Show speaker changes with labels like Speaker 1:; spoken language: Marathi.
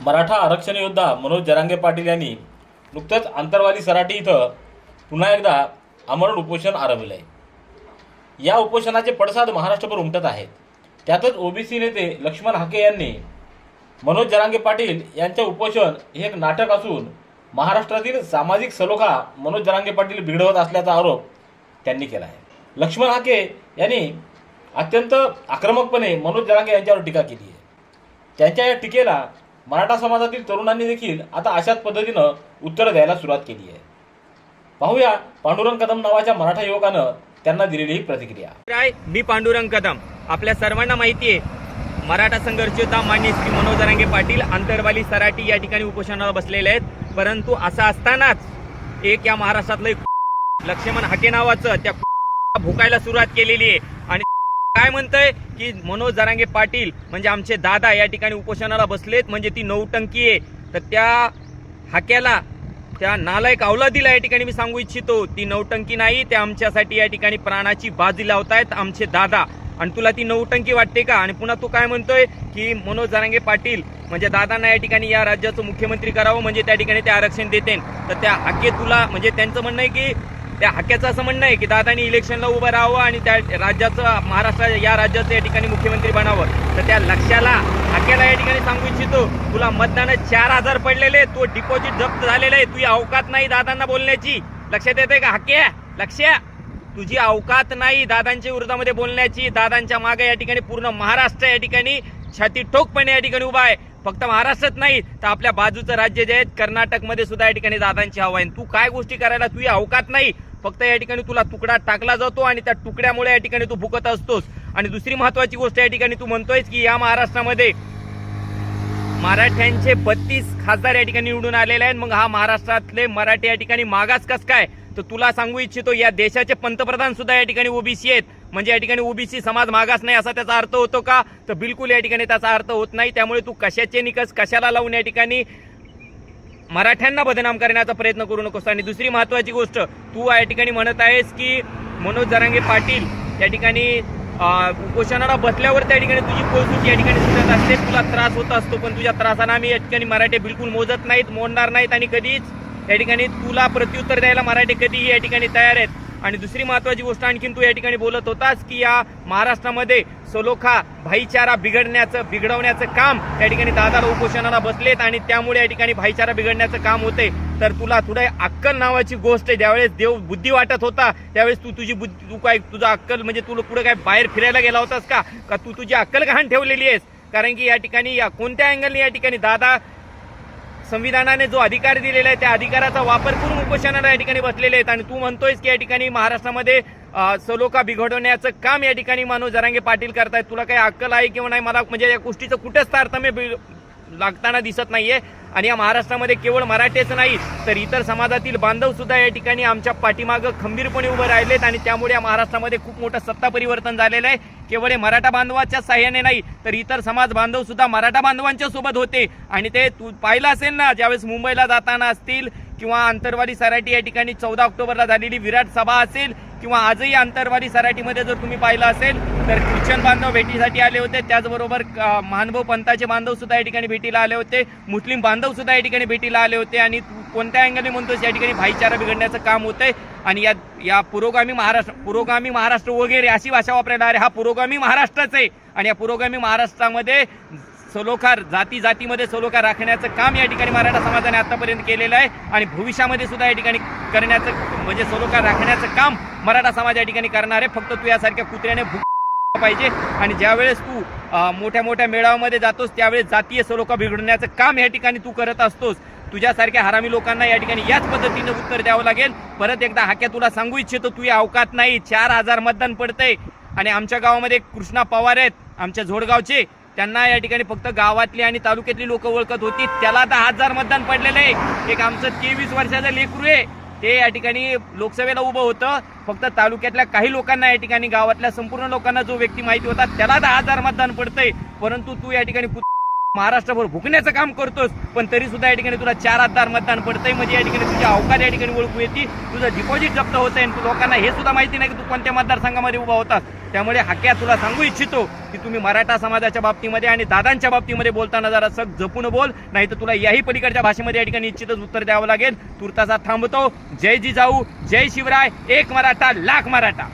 Speaker 1: मराठा आरक्षण योद्धा मनोज जरांगे पाटील यांनी नुकतंच आंतरवाली सराटी इथं पुन्हा एकदा आमरण उपोषण आरंभलं आहे या उपोषणाचे पडसाद महाराष्ट्रभर उमटत आहेत. त्यातच ओबीसी नेते लक्ष्मण हाके यांनी मनोज जरांगे पाटील यांचे उपोषण हे एक नाटक असून महाराष्ट्रातील सामाजिक सलोखा मनोज जरांगे पाटील बिघडवत असल्याचा आरोप त्यांनी केला आहे लक्ष्मण हाके यांनी अत्यंत आक्रमकपणे मनोज जरांगे यांच्यावर टीका केली आहे त्यांच्या या टीकेला मराठा समाजातील तरुणांनी देखील आता अशाच पद्धतीनं उत्तरं द्यायला सुरुवात केली आहे. पाहूया पांडुरंग कदम नावाच्या मराठा युवकानं त्यांना दिलेली प्रतिक्रिया.
Speaker 2: राय मी पांडुरंग कदम. आपल्या सर्वांना माहिती आहे मराठा संघर्ष योद्धा मान्य श्री मनोज रांगे पाटील आंतरवाली सराटी या ठिकाणी उपोषणाला बसलेले आहेत. परंतु असं असतानाच एक या महाराष्ट्रातलं लक्ष्मण हाके नावाचं त्या भुकायला सुरुवात केलेली आहे. आणि काय म्हणतंय की मनोज जरांगे पाटील म्हणजे आमचे दादा या ठिकाणी उपोषणाला बसलेत म्हणजे ती नौटंकी आहे. तर त्या हाक्याला त्या नालायक अवलादीला या ठिकाणी मी सांगू इच्छितो ती नौटंकी नाही ते आमच्यासाठी या ठिकाणी प्राणाची बाजी लावतायत आमचे दादा. आणि तुला ती नौटंकी वाटते का? आणि पुन्हा तू काय म्हणतोय की मनोज जरांगे पाटील म्हणजे दादांना या ठिकाणी या राज्याचं मुख्यमंत्री करावं म्हणजे त्या ठिकाणी ते आरक्षण देते तर त्या हाके तुला म्हणजे त्यांचं म्हणणं आहे की त्या हाक्याचं असं म्हणणं आहे की दादांनी इलेक्शनला उभं राहावं आणि त्या राज्याचं महाराष्ट्र या राज्याचं या ठिकाणी मुख्यमंत्री बनावं. तर त्या लक्षाला हाक्याला या ठिकाणी सांगू इच्छितो तुला मतदानात चार हजार पडलेले तो डिपॉझिट जप्त झालेलं आहे तुझी अवकात नाही दादांना बोलण्याची. लक्षात येते का? हाक्या लक्ष. तुझी अवकात नाही दादांच्या विरोधामध्ये बोलण्याची. दादांच्या मागे या ठिकाणी पूर्ण महाराष्ट्र या ठिकाणी छाती ठोकपणे या ठिकाणी उभा आहे. फक्त महाराष्ट्रात नाही तर आपल्या बाजूचं राज्य जे आहेत कर्नाटकमध्ये सुद्धा या ठिकाणी दादांची हवा आहे. तू काय गोष्टी करायला तुझी अवकात नाही. फक्त या ठिकाणी तुला तुकडा टाकला जातो आणि त्या तुकड्यामुळे या ठिकाणी तू भुकत असतोस. आणि दुसरी महत्वाची गोष्ट या ठिकाणी तू म्हणतोयस की या महाराष्ट्रामध्ये मराठ्यांचे बत्तीस खासदार या ठिकाणी निवडून आलेले आहेत. मग हा महाराष्ट्रातले मराठी या ठिकाणी मागास कस काय? तर तुला सांगू इच्छितो या देशाचे पंतप्रधान सुद्धा या ठिकाणी ओबीसी आहेत. म्हणजे या ठिकाणी ओबीसी समाज मागास नाही असा त्याचा अर्थ होतो का? तर बिलकुल या ठिकाणी त्याचा अर्थ होत नाही. त्यामुळे तू कशाचे निकष कशाला लावून या ठिकाणी मराठ्यांना बदनाम करण्याचा प्रयत्न करू नकोस? आणि दुसरी महत्वाची गोष्ट तू या ठिकाणी म्हणत आहेस की मनोज जरांगे पाटील या ठिकाणी उपोषणाला बसल्यावर त्या ठिकाणी तुझी पोलसूची या ठिकाणी सुटत असते. तुला त्रास होत असतो पण तुझ्या त्रासानं आम्ही या ठिकाणी मराठी बिलकुल मोजत नाहीत मोडणार नाहीत आणि कधीच या ठिकाणी तुला प्रत्युत्तर द्यायला मराठी कधीही या ठिकाणी तयार आहेत. आणि दुसरी महत्वाची गोष्ट आणखीन तू या ठिकाणी बोलत होतास की या महाराष्ट्रामध्ये सलोखा भाईचारा बिघडण्याचं बिघडवण्याचं काम या ठिकाणी दादा उपोषणाला बसलेत आणि त्यामुळे या ठिकाणी भाईचारा बिघडण्याचं काम होते. तर तुला थोडं अक्कल नावाची गोष्ट आहे. ज्यावेळेस देव बुद्धी वाटत होता त्यावेळेस तू तुझी बुद्धी तू काय तुझा अक्कल म्हणजे तुला कुठं काय बाहेर फिरायला गेला होतास का? का तू तुझी अक्कल घाण ठेवलेली आहेस? कारण की या ठिकाणी या कोणत्या अँगलने या ठिकाणी दादा संविधानाने जो अधिकार दिलेला आहे त्या अधिकाराचा वापर करून उपोषणाला या ठिकाणी बसलेले आहेत. आणि तू म्हणतोयस की या ठिकाणी महाराष्ट्रामध्ये सलोखा बिघडवण्याचं काम या ठिकाणी माणूस जरांगे पाटील करतायत. तुला काही अक्कल आहे किंवा नाही? मला म्हणजे या गोष्टीचं कुठेच तारतम्य लागताना दिसत नाहीये. आणि या महाराष्ट्रामध्ये केवळ मराठेच नाही तर इतर समाजातील बांधव सुद्धा या ठिकाणी आमच्या पाठीमागं खंबीरपणे उभं राहिलेत आणि त्यामुळे या महाराष्ट्रामध्ये खूप मोठं सत्ता परिवर्तन झालेलं आहे. केवळ हे मराठा बांधवाच्या साह्याने नाही तर इतर समाज बांधव सुद्धा मराठा बांधवांच्या सोबत होते. आणि ते तू पाहिलं असेल ना ज्यावेळेस मुंबईला जाताना असतील किंवा आंतरवाली सराटी या ठिकाणी चौदा ऑक्टोबरला झालेली विराट सभा असेल किंवा आजही आंतरवाली सराटीमध्ये जर तुम्ही पाहिलं असेल तर ख्रिश्चन बांधव भेटीसाठी आले होते. त्याचबरोबर मानभव पंथाचे बांधव सुद्धा या ठिकाणी भेटीला आले होते. मुस्लिम बांधव सुद्धा या ठिकाणी भेटीला आले होते आणि कोणत्या अँगलने म्हणतोस या ठिकाणी भाईचारा बिघडण्याचं काम होतंय. आणि या या पुरोगामी महाराष्ट्र पुरोगामी महाराष्ट्र वगैरे अशी भाषा वापरायला अरे हा पुरोगामी महाराष्ट्रच आहे. आणि या पुरोगामी महाराष्ट्रामध्ये सलोखार जाती जातीमध्ये सलोखा राखण्याचं काम या ठिकाणी मराठा समाजाने आतापर्यंत केलेलं आहे आणि भविष्यामध्ये सुद्धा या ठिकाणी करण्याचं म्हणजे सलोखा राखण्याचं काम मराठा समाज या ठिकाणी करणार आहे. फक्त तू यासारख्या कुत्र्याने भूक पाहिजे आणि ज्यावेळेस तू मोठ्या मोठ्या मेळाव्यामध्ये जातोस त्यावेळेस जातीय सलोखा बिघडण्याचं काम या ठिकाणी तू करत असतोस. तुझ्यासारख्या हरामी लोकांना या ठिकाणी याच पद्धतीनं उत्तर द्यावं लागेल. परत एकदा हाक्या तुला सांगू इच्छितो तू या अवकात नाही. चार हजार मतदान पडतंय. आणि आमच्या गावामध्ये कृष्णा पवार आहेत आमच्या झोडगावचे. त्यांना या ठिकाणी फक्त गावातली आणि तालुक्यातली लोक ओळखत होती. त्याला दहा हजार मतदान पडलेलं आहे. एक आमचं तेवीस वर्षाचं लेकरू आहे. ते या ठिकाणी लोकसभेला उभं होतं. फक्त तालुक्यातल्या काही लोकांना या ठिकाणी गावातल्या संपूर्ण लोकांना जो व्यक्ती माहिती होता त्याला दहा हजार मतदान पडतंय. परंतु तू या ठिकाणी महाराष्ट्रभर भुकण्याचं काम करतोस पण तरी सुद्धा या ठिकाणी तुला चार हजार मतदान पडतंय. म्हणजे या ठिकाणी तुझी अवकाश या ठिकाणी ओळखू येते. तुझं डिपॉझिट जप्त होतंय आणि तू लोकांना हे सुद्धा माहिती नाही की तू कोणत्या मतदारसंघामध्ये उभा होतास त्यामुळे हाक्या तुला सांगू इच्छितो की तुम्ही मराठा समाजाच्या बाबतीमध्ये आणि दादांच्या बाबतीमध्ये बोलताना जरा सग जपून बोल नाही तर तुला याही पलीकडच्या भाषेमध्ये या ठिकाणी इच्छितच उत्तर द्यावं लागेल. तुर्तासा थांबतो. जय जिजाऊ जय शिवराय एक मराठा लाख मराठा.